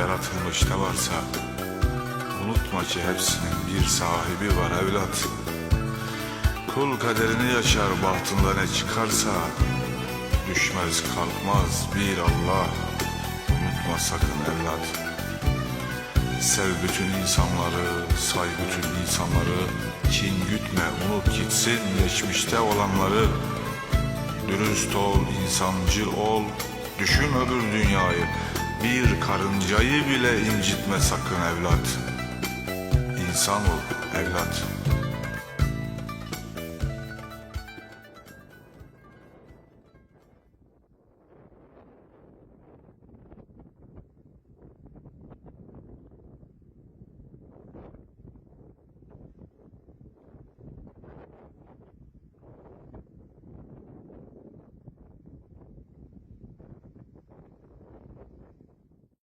yaratılmış ne varsa Unutma ki hepsinin bir sahibi var evlat. Kul kaderini yaşar bahtında ne çıkarsa Düşmez kalkmaz bir Allah. Unutma sakın evlat. Sev bütün insanları, say bütün insanları. Kin gütme, unut gitsin geçmişte olanları. Dürüst ol, insancıl ol Düşün öbür dünyayı Bir karıncayı bile incitme sakın evlat. İnsan ol evlat